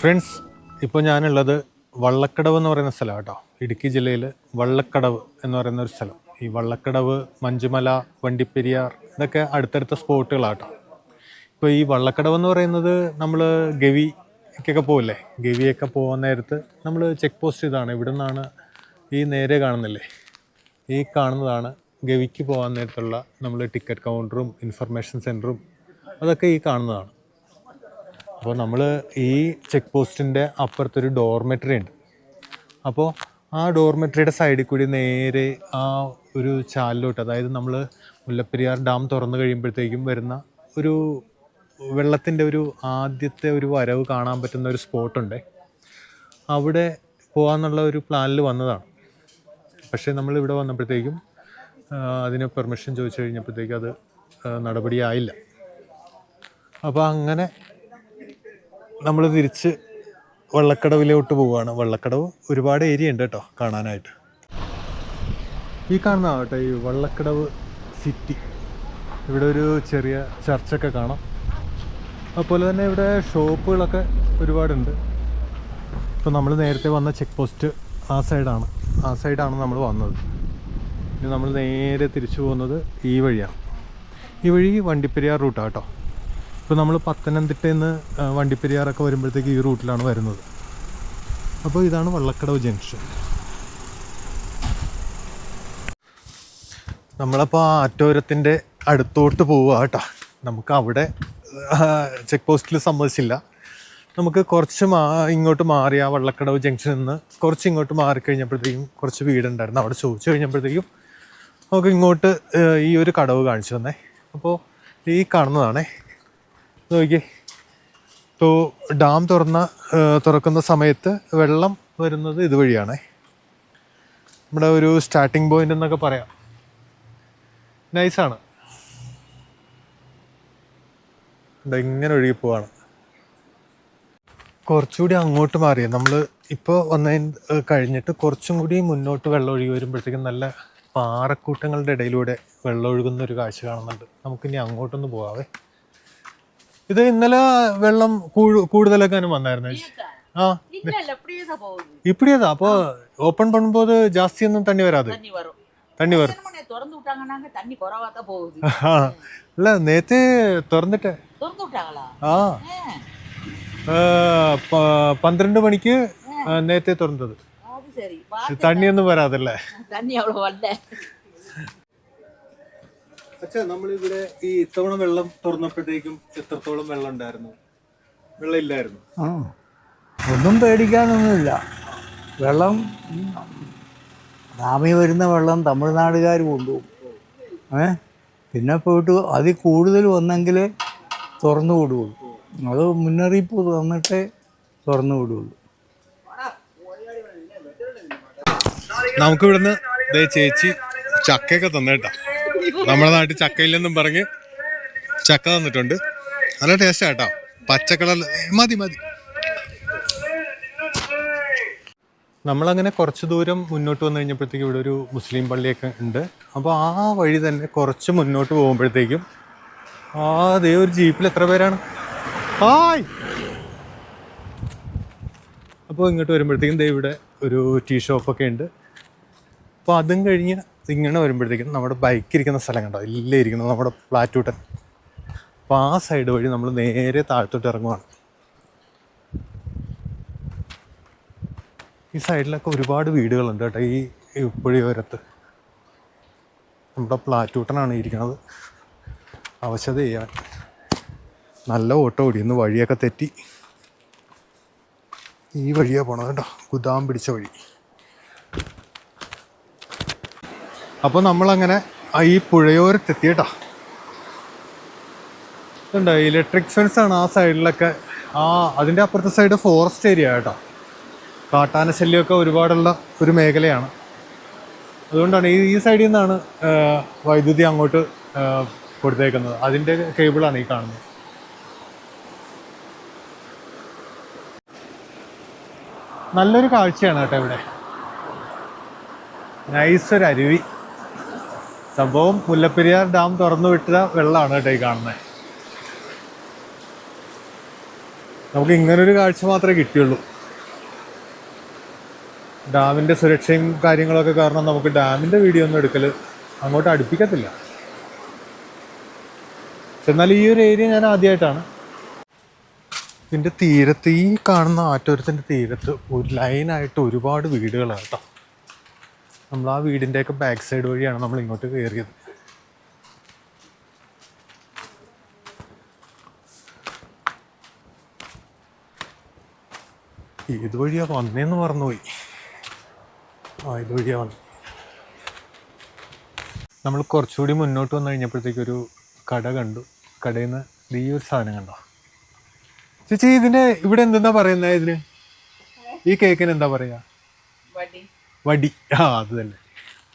Friends ഇപ്പോൾ ഞാനുള്ളത് വള്ളക്കടവ് എന്ന് പറയുന്ന സ്ഥലം കേട്ടോ. ഇടുക്കി ജില്ലയിൽ വള്ളക്കടവ് എന്ന് പറയുന്ന ഒരു സ്ഥലം. ഈ വള്ളക്കടവ് മഞ്ചുമല വണ്ടിപ്പെരിയാർ ഇതൊക്കെ അടുത്തടുത്ത സ്പോട്ടുകളാട്ടോ ഇപ്പോൾ ഈ വള്ളക്കടവ് എന്ന് പറയുന്നത് നമ്മൾ ഗവിക്കൊക്കെ പോകില്ലേ ഗവിയൊക്കെ പോകാൻ നേരത്ത് നമ്മൾ ചെക്ക് പോസ്റ്റ് ഇതാണ്. ഇവിടെ നിന്നാണ് ഈ നേരെ കാണുന്നില്ലേ? ഈ കാണുന്നതാണ് ഗവിക്ക് പോകാൻ നേരത്തുള്ള നമ്മൾ ടിക്കറ്റ് കൗണ്ടറും ഇൻഫർമേഷൻ സെന്ററും അതൊക്കെ ഈ കാണുന്നതാണ്. അപ്പോൾ നമ്മൾ ഈ ചെക്ക് പോസ്റ്റിന്റെ അപ്പുറത്തൊരു ഡോർമെട്രി ഉണ്ട്. അപ്പോൾ ആ ഡോർമെട്രിയുടെ സൈഡിൽ കൂടി നേരെ ആ ഒരു ചാലിലോട്ട് അതായത് നമ്മൾ മുല്ലപ്പെരിയാർ ഡാം തുറന്നു കഴിയുമ്പോഴത്തേക്കും വരുന്ന ഒരു വെള്ളത്തിന്റെ ഒരു ആദ്യത്തെ ഒരു വരവ് കാണാൻ പറ്റുന്ന ഒരു സ്പോട്ടുണ്ട് അവിടെ പോകാമെന്നുള്ള ഒരു പ്ലാനിൽ വന്നതാണ്. പക്ഷേ നമ്മൾ ഇവിടെ വന്നപ്പോഴത്തേക്കും അതിന് പെർമിഷൻ ചോദിച്ചു കഴിഞ്ഞപ്പോഴത്തേക്കും അത് നടപടിയായില്ല. അപ്പോൾ അങ്ങനെ നമ്മൾ തിരിച്ച് വള്ളക്കടവിലോട്ട് പോവുകയാണ് വള്ളക്കടവ് ഒരുപാട് ഏരിയ ഉണ്ട് കേട്ടോ കാണാനായിട്ട്. ഈ കാണുന്ന കേട്ടോ ഈ വള്ളക്കടവ് സിറ്റി. ഇവിടെ ഒരു ചെറിയ ചർച്ചൊക്കെ കാണാം. അതുപോലെ തന്നെ ഇവിടെ ഷോപ്പുകളൊക്കെ ഒരുപാടുണ്ട്. ഇപ്പോൾ നമ്മൾ നേരത്തെ വന്ന ചെക്ക് പോസ്റ്റ് ആ സൈഡാണ്. ആ സൈഡാണ് നമ്മൾ വന്നത്. ഇനി നമ്മൾ നേരെ തിരിച്ചു പോകുന്നത് ഈ വഴിയാണ്. ഈ വഴി വണ്ടിപ്പെരിയാർ റൂട്ടാണ് കേട്ടോ. ഇപ്പോൾ നമ്മൾ പത്തനംതിട്ടയിൽ നിന്ന് വണ്ടിപ്പെരിയാറൊക്കെ വരുമ്പോഴത്തേക്ക് ഈ റൂട്ടിലാണ് വരുന്നത്. അപ്പോൾ ഇതാണ് വള്ളക്കടവ് ജംഗ്ഷൻ. നമ്മളപ്പോൾ ആ അറ്റോരത്തിന്റെ അടുത്തോട്ട് പോവുക കേട്ടോ. നമുക്ക് അവിടെ ചെക്ക് പോസ്റ്റിൽ സമ്മതിച്ചില്ല. നമുക്ക് കുറച്ച് മാ ഇങ്ങോട്ട് മാറി ആ വള്ളക്കടവ് ജംഗ്ഷനിൽ നിന്ന് കുറച്ച് ഇങ്ങോട്ട് മാറി കഴിഞ്ഞപ്പോഴത്തേക്കും കുറച്ച് വീടുണ്ടായിരുന്നു. അവിടെ ചോദിച്ചു കഴിഞ്ഞപ്പോഴത്തേക്കും നമുക്ക് ഇങ്ങോട്ട് ഈ ഒരു കടവ് കാണിച്ചു തന്നേ. അപ്പോൾ ഈ കാണുന്നതാണേ. നോക്കിയേ. ഇപ്പോൾ ഡാം തുറന്ന തുറക്കുന്ന സമയത്ത് വെള്ളം വരുന്നത് ഇതുവഴിയാണ്. നമ്മുടെ ഒരു സ്റ്റാർട്ടിംഗ് പോയിന്റ് എന്നൊക്കെ പറയാം. നൈസാണ് ഇങ്ങനെ ഒഴുകി പോവാണ്. കുറച്ചുകൂടി അങ്ങോട്ട് മാറി. നമ്മൾ ഇപ്പോൾ വന്നതിന് കഴിഞ്ഞിട്ട് കുറച്ചും കൂടി മുന്നോട്ട് വെള്ളം ഒഴുകി വരുമ്പോഴത്തേക്കും നല്ല പാറക്കൂട്ടങ്ങളുടെ ഇടയിലൂടെ വെള്ളം ഒഴുകുന്ന ഒരു കാഴ്ച കാണുന്നുണ്ട്. നമുക്കിനി അങ്ങോട്ടൊന്ന് പോവാവേ. ഇത് ഇന്നലെ വെള്ളം കൂടു- കൂടുതലൊക്കെ അനു വന്നായിരുന്നു ആ இல்ல இல்ல அப்படியே தான் போகுது இப்படியேதான் அப்போ ஓப்பன் பண்ணும்போது ஜாஸ்தி ஒன்றும் தண்ணி வராது தண்ணி வரும் தண்ணி வரும் மணி திறந்து விட்டாங்கன்னாங்க தண்ணி குறவா தான் போகுது ஆ. இல்ல நேத்து திறந்துட்டேன் திறந்து விட்டாங்களா ആ ஆ, ആ, പ- പന്ത്രണ്ട് മണിക്ക് ആ, നേരത്തെ തുറന്നത് அது சரி பார்த்தேன். തണ്ണിയൊന്നും വരാതല്ലേ தண்ணி அவ்வளவு வரல അച്ഛാ നമ്മളിവിടെ ഈ ഇത്തവണ വെള്ളം തുറന്നപ്പോഴത്തേക്കും എത്രത്തോളം വെള്ളം ഉണ്ടായിരുന്നു? വെള്ളം ഇല്ലായിരുന്നു. ആ ഒന്നും പേടിക്കാനൊന്നുമില്ല. വെള്ളം ഡാമിൽ വരുന്ന വെള്ളം തമിഴ്നാടുകാർ കൊണ്ടുപോകും. ഏ? പിന്നെ പോയിട്ട് അതിൽ കൂടുതൽ വന്നെങ്കിൽ തുറന്നു വിടുകയുള്ളൂ. അത് മുന്നറിയിപ്പ് തന്നിട്ടേ തുറന്നു വിടുകയുള്ളൂ. നമുക്കിവിടുന്ന് ദേ ചേച്ചി ചക്കയൊക്കെ തന്നേട്ടാ. നമ്മുടെ നാട്ടിൽ ചക്കയില്ലെന്നും പറഞ്ഞ് ചക്ക തന്നിട്ടുണ്ട്. നല്ല ടേസ്റ്റാ കേട്ടോ. പച്ചക്കളർ മതി മതി. നമ്മളങ്ങനെ കുറച്ച് ദൂരം മുന്നോട്ട് വന്നു കഴിഞ്ഞപ്പോഴത്തേക്കും ഇവിടെ ഒരു മുസ്ലിം പള്ളിയൊക്കെ ഉണ്ട്. അപ്പോൾ ആ വഴി തന്നെ കുറച്ച് മുന്നോട്ട് പോകുമ്പോഴത്തേക്കും ആ അതേ ഒരു ജീപ്പിൽ എത്ര പേരാണ്? ഹായ്! അപ്പോൾ ഇങ്ങോട്ട് വരുമ്പോഴത്തേക്കും ദേ ഇവിടെ ഒരു ടീ ഷോപ്പൊക്കെ ഉണ്ട്. അപ്പോൾ അതും കഴിഞ്ഞ് ഇങ്ങനെ വരുമ്പോഴത്തേക്കും നമ്മുടെ ബൈക്ക് ഇരിക്കുന്ന സ്ഥലം കണ്ടോ? ഇല്ലേ ഇരിക്കുന്നത് നമ്മുടെ പ്ലാറ്റൂട്ടൻ അപ്പോൾ ആ സൈഡ് വഴി നമ്മൾ നേരെ താഴത്തോട്ട് ഇറങ്ങുവാണ്. ഈ സൈഡിലൊക്കെ ഒരുപാട് വീടുകളുണ്ട് കേട്ടോ ഈ പുഴയോരത്ത് നമ്മുടെ പ്ലാറ്റൂട്ടനാണ് ഇരിക്കുന്നത്. അവശത ചെയ്യാൻ. നല്ല ഓട്ടോ ഓടി ഇന്ന് വഴിയൊക്കെ തെറ്റി. ഈ വഴിയാണ് പോണത് കേട്ടോ. ഗുദാം പിടിച്ച വഴി. അപ്പോൾ നമ്മളങ്ങനെ ഈ പുഴയോരത്തെത്തി ഇതുണ്ടോ ഇലക്ട്രിക് ഫെൻസ് ആണ് ആ സൈഡിലൊക്കെ ആ അതിന്റെ അപ്പുറത്തെ സൈഡ് ഫോറസ്റ്റ് ഏരിയ കേട്ടോ. കാട്ടാന ശല്യമൊക്കെ ഒരുപാടുള്ള ഒരു മേഖലയാണ്. അതുകൊണ്ടാണ് ഈ ഈ സൈഡിൽ നിന്നാണ് വൈദ്യുതി അങ്ങോട്ട് കൊടുത്തേക്കുന്നത്. അതിന്റെ കേബിളാണ് ഈ കാണുന്നത്. നല്ലൊരു കാഴ്ചയാണ് കേട്ടോ ഇവിടെ. നൈസൊരു അരുവി. സംഭവം മുല്ലപ്പെരിയാർ ഡാം തുറന്നു വിട്ട വെള്ളമാണ് കേട്ടോ ഈ കാണുന്നത് നമുക്ക് ഇങ്ങനൊരു കാഴ്ച മാത്രമേ കിട്ടിയുള്ളൂ. ഡാമിന്റെ സുരക്ഷയും കാര്യങ്ങളൊക്കെ കാരണം നമുക്ക് ഡാമിന്റെ വീഡിയോ ഒന്നും എടുക്കൽ അങ്ങോട്ട് അടുപ്പിക്കത്തില്ല. എന്നാൽ ഈ ഒരു ഏരിയ ഞാൻ ആദ്യമായിട്ടാണ് ഇതിന്റെ തീരത്ത് ഈ കാണുന്ന ആറ്റോരത്തിന്റെ തീരത്ത് ഒരു ലൈനായിട്ട് ഒരുപാട് വീടുകളാണ് കേട്ടോ. നമ്മൾ ആ വീടിന്റെയൊക്കെ ബാക്ക് സൈഡ് വഴിയാണ് നമ്മൾ ഇങ്ങോട്ട് കയറിയത് ഏത് വഴിയാ വന്നേന്ന് മറന്നുപോയി ആ ഇത് വഴിയാ വന്നു. നമ്മൾ കുറച്ചുകൂടി മുന്നോട്ട് വന്നു കഴിഞ്ഞപ്പോഴത്തേക്ക് ഒരു കട കണ്ടു. കടയിൽ നിന്ന് ഈ ഒരു സാധനം കണ്ടോ? ചേച്ചി ഇതിന് ഇവിടെ എന്തെന്നാ പറയുന്നത് ഇതിന്? ഈ കേക്കിന് എന്താ പറയാ? വടി. ആ അത് തന്നെ.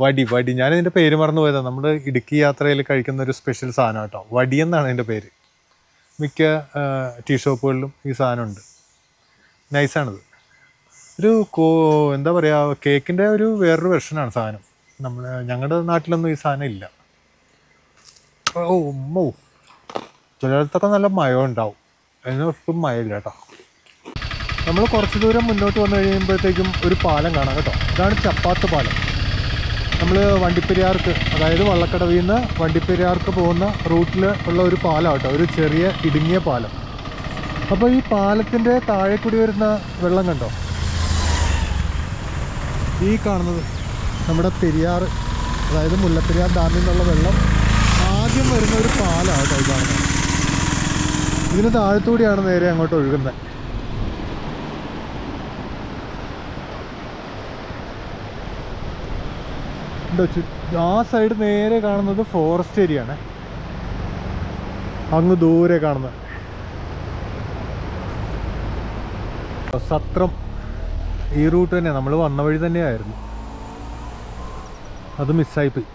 വടി വടി. ഞാൻ ഇതിന്റെ പേര് മറന്നു പോയതാണ് നമ്മൾ ഇടുക്കി യാത്രയിൽ കഴിക്കുന്ന ഒരു സ്പെഷ്യൽ സാധനം കേട്ടോ. വടി എന്നാണ് ഇതിന്റെ പേര്. മിക്ക ടീ ഷോപ്പുകളിലും ഈ സാധനമുണ്ട്. നൈസാണിത് ഒരു കോ എന്താ പറയുക കേക്കിന്റെ ഒരു വേറൊരു വെർഷനാണ് സാധനം. നമ്മൾ ഞങ്ങളുടെ നാട്ടിലൊന്നും ഈ സാധനം ഇല്ല. ഓ ഉമ്മോ ചിലയിടത്തൊക്കെ നല്ല മയം ഉണ്ടാവും. അതിനൊട്ടും മയമില്ല കേട്ടോ. നമ്മൾ കുറച്ച് ദൂരം മുന്നോട്ട് വന്നു കഴിയുമ്പോഴത്തേക്കും ഒരു പാലം കാണാം കേട്ടോ. ഇതാണ് ചപ്പാത്ത് പാലം. നമ്മൾ വണ്ടിപ്പെരിയാർക്ക് അതായത് വള്ളക്കടവിൽ നിന്ന് വണ്ടിപ്പെരിയാർക്ക് പോകുന്ന റൂട്ടിൽ ഉള്ള ഒരു പാലം കേട്ടോ. ഒരു ചെറിയ ഇടുങ്ങിയ പാലം. അപ്പോൾ ഈ പാലത്തിന്റെ താഴെ കൂടി വരുന്ന വെള്ളം കണ്ടോ? ഈ കാണുന്നത് നമ്മുടെ പെരിയാർ അതായത് മുല്ലപ്പെരിയാർ ഡാമിൽ നിന്നുള്ള വെള്ളം. ആദ്യം വരുന്ന ഒരു പാലമാണ് കേട്ടോ ഈ ഇതിന് താഴത്തൂടിയാണ് നേരെ അങ്ങോട്ട് ഒഴുകുന്നത് ഉണ്ടോ ചു- ആ സൈഡ് നേരെ കാണുന്നത് ഫോറസ്റ്റ് ഏരിയ ആണ് അങ്ങ് ദൂരെ കാണുന്നത്. സത്രം ഈ റൂട്ട് തന്നെ നമ്മൾ വന്ന വഴി തന്നെയായിരുന്നു. അത് മിസ്സായിപ്പോയി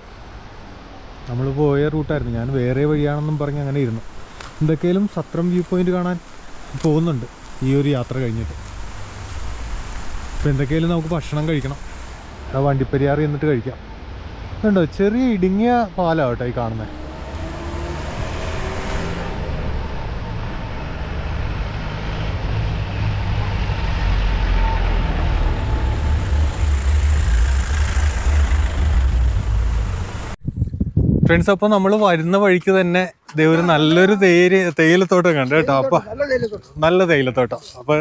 നമ്മൾ പോയ. റൂട്ടായിരുന്നു ഞാൻ വേറെ വഴിയാണെന്നും പറഞ്ഞ് അങ്ങനെ ഇരുന്നു. എന്തൊക്കെയാലും സത്രം വ്യൂ പോയിന്റ് കാണാൻ പോകുന്നുണ്ട് ഈ ഒരു യാത്ര കഴിഞ്ഞിട്ട്. അപ്പോൾ എന്തൊക്കെയാലും നമുക്ക് ഭക്ഷണം കഴിക്കണം. ആ വണ്ടിപ്പരിയാറി എന്നിട്ട് കഴിക്കാം. കണ്ടോ ചെറിയ ഇടുങ്ങിയ പാലാണ് കേട്ടോ ഈ കാണുന്നത് ഫ്രണ്ട്സ് അപ്പോൾ നമ്മൾ വരുന്ന വഴിക്ക് തന്നെ ദൈവം ഒരു നല്ലൊരു തേയില തേയിലത്തോട്ടം കണ്ടു കേട്ടോ അപ്പൊ നല്ല തേയിലത്തോട്ടം. അപ്പൊ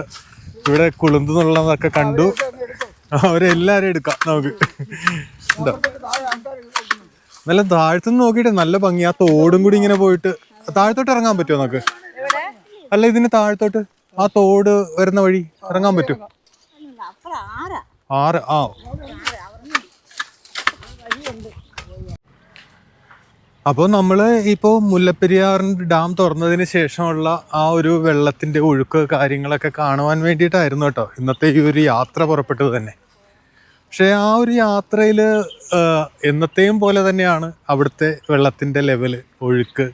ഇവിടെ കുളുന്തുന്നുള്ളതൊക്കെ കണ്ടു. അവരെല്ലാരും എടുക്കാം. നമുക്ക്. ഉണ്ടോ നല്ല താഴത്തു നിന്ന് നോക്കിയിട്ട് നല്ല ഭംഗി. ആ തോടും കൂടി ഇങ്ങനെ പോയിട്ട് താഴത്തോട്ട് ഇറങ്ങാൻ പറ്റുമോ നമുക്ക്? അല്ല ഇതിന് താഴത്തോട്ട് ആ തോട് വരുന്ന വഴി ഇറങ്ങാൻ പറ്റും. ആറ് ആ. അപ്പോൾ നമ്മൾ ഇപ്പോൾ മുല്ലപ്പെരിയാർ ഡാം തുറന്നതിന് ശേഷമുള്ള ആ ഒരു വെള്ളത്തിന്റെ ഒഴുക്ക് കാര്യങ്ങളൊക്കെ കാണുവാൻ വേണ്ടിയിട്ടായിരുന്നു കേട്ടോ. ഇന്നത്തെ ഈ ഒരു യാത്ര പുറപ്പെട്ടത് തന്നെ. പക്ഷേ ആ ഒരു യാത്രയിൽ എന്നത്തെയും പോലെ തന്നെയാണ് അവിടുത്തെ വെള്ളത്തിന്റെ ലെവൽ. ഒഴുക്ക്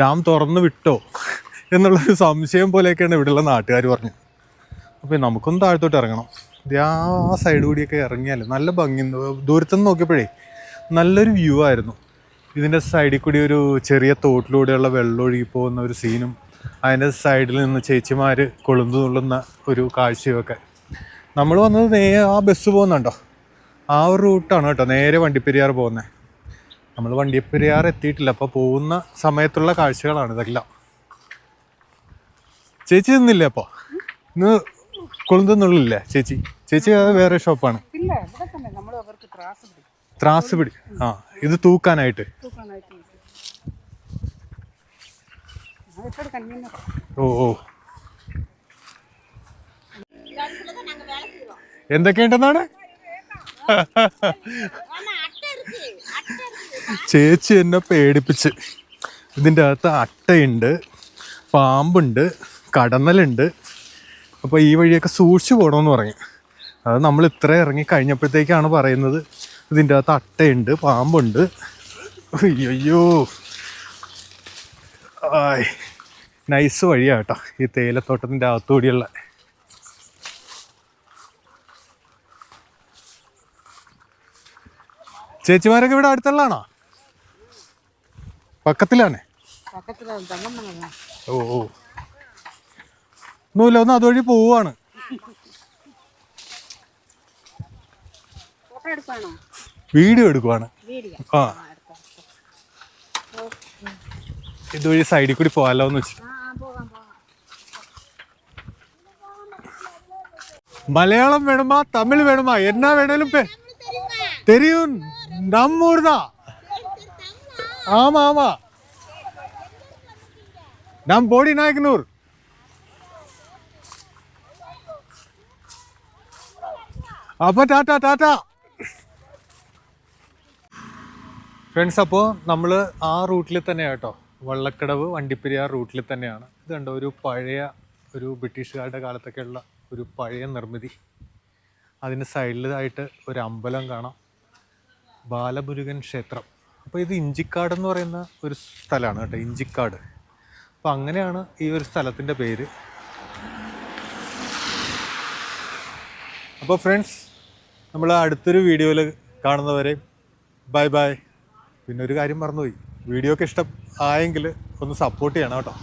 ഡാം തുറന്നു വിട്ടോ എന്നുള്ളൊരു സംശയം പോലെയൊക്കെയാണ് ഇവിടെയുള്ള നാട്ടുകാർ പറഞ്ഞു. അപ്പോൾ നമുക്കൊന്ന് താഴത്തോട്ട് ഇറങ്ങണം. ആ സൈഡ് കൂടിയൊക്കെ ഇറങ്ങിയാൽ നല്ല ഭംഗി. ദൂരത്തുനിന്ന് നോക്കിയപ്പോഴേ നല്ലൊരു വ്യൂ ആയിരുന്നു. ഇതിന്റെ സൈഡിൽ കൂടി ഒരു ചെറിയ തോട്ടിലൂടെയുള്ള വെള്ളം ഒഴുകി പോകുന്ന ഒരു സീനും അതിന്റെ സൈഡിൽ നിന്ന് ചേച്ചിമാർ കൊളുന്തു തുള്ളുന്ന ഒരു കാഴ്ചയൊക്കെ. നമ്മൾ വന്നത് നേ ആ ബസ് പോകുന്നുണ്ടോ? ആ ഒരു റൂട്ടാണ് കേട്ടോ. നേരെ വണ്ടിപ്പെരിയാർ പോകുന്നത് നമ്മൾ വണ്ടിപ്പെരിയാർ എത്തിയിട്ടില്ല. അപ്പോൾ പോകുന്ന സമയത്തുള്ള കാഴ്ചകളാണ് ഇതെല്ലാം. ചേച്ചി നിന്നില്ലേ അപ്പോൾ ഇന്ന് കൊളുന്തുന്നുള്ളില്ലേ ചേച്ചി? ചേച്ചി അത് വേറെ ഷോപ്പാണ്. ത്രാസ് പിടി. ആ ഇത് തൂക്കാനായിട്ട്. ഓ ഓ. എന്തൊക്കെയുണ്ടെന്നാണ്? ചേച്ചി എന്നെ പേടിപ്പിച്ച്. ഇതിന്റെ അകത്ത് അട്ടയുണ്ട് പാമ്പുണ്ട് കടന്നലുണ്ട്. അപ്പോൾ ഈ വഴിയൊക്കെ സൂക്ഷിച്ചു പോകണമെന്ന് പറഞ്ഞു. അത് നമ്മൾ ഇത്ര ഇറങ്ങി കഴിഞ്ഞപ്പോഴത്തേക്കാണ് പറയുന്നത്. ഇതിന്റെ അകത്ത് അട്ടയുണ്ട് പാമ്പുണ്ട്. അയ്യോ. ആയ്. നൈസ് വഴിയാട്ടോ ഈ തേയിലത്തോട്ടത്തിന്റെ അകത്തുകൂടിയുള്ള ചേച്ചിമാരൊക്കെ ഇവിടെ അടുത്തുള്ളതാണോ? പക്കത്തിലാണ്? ഓ ഓ. ഒന്നുമില്ല ഒന്ന് അതുവഴി പോവാണ് വീഡിയോ എടുക്കുവാണ്. ആ. ഇതുവഴി സൈഡിൽ കൂടി പോകാമല്ലോ എന്ന് വെച്ചു മലയാളം വേണമാ തമിഴ് വേണമാ എന്നാ വേണേലും പേ தெரியும் நம்ம ஊர் தான் ஆமா ஆமா நம் போடி நாயக்கனூர் അപ്പൊ ടാറ്റ ടാറ്റ ഫ്രണ്ട്സ് അപ്പോൾ നമ്മൾ ആ റൂട്ടിൽ തന്നെയാണ് കേട്ടോ വള്ളക്കടവ് വണ്ടിപ്പെരിയാർ റൂട്ടിൽ തന്നെയാണ് ഇത് കണ്ടോ ഒരു പഴയ ഒരു ബ്രിട്ടീഷുകാരുടെ കാലത്തൊക്കെയുള്ള ഒരു പഴയ നിർമ്മിതി അതിന് സൈഡിലായിട്ട് ഒരു അമ്പലം കാണാം ബാലമുരുകൻ ക്ഷേത്രം. അപ്പോൾ ഇത് ഇഞ്ചിക്കാട് എന്ന് പറയുന്ന ഒരു സ്ഥലമാണ് കേട്ടോ ഇഞ്ചിക്കാട്. അപ്പോൾ അങ്ങനെയാണ് ഈ ഒരു സ്ഥലത്തിന്റെ പേര്. അപ്പോൾ ഫ്രണ്ട്സ് നമ്മൾ അടുത്തൊരു വീഡിയോയിൽ കാണുന്നവരെ ബൈ ബൈ പിന്നെ ഒരു കാര്യം മറന്നുപോയി. വീഡിയോ ഒക്കെ ഇഷ്ടം ആയെങ്കിൽ ഒന്ന് സപ്പോർട്ട് ചെയ്യണം കേട്ടോ.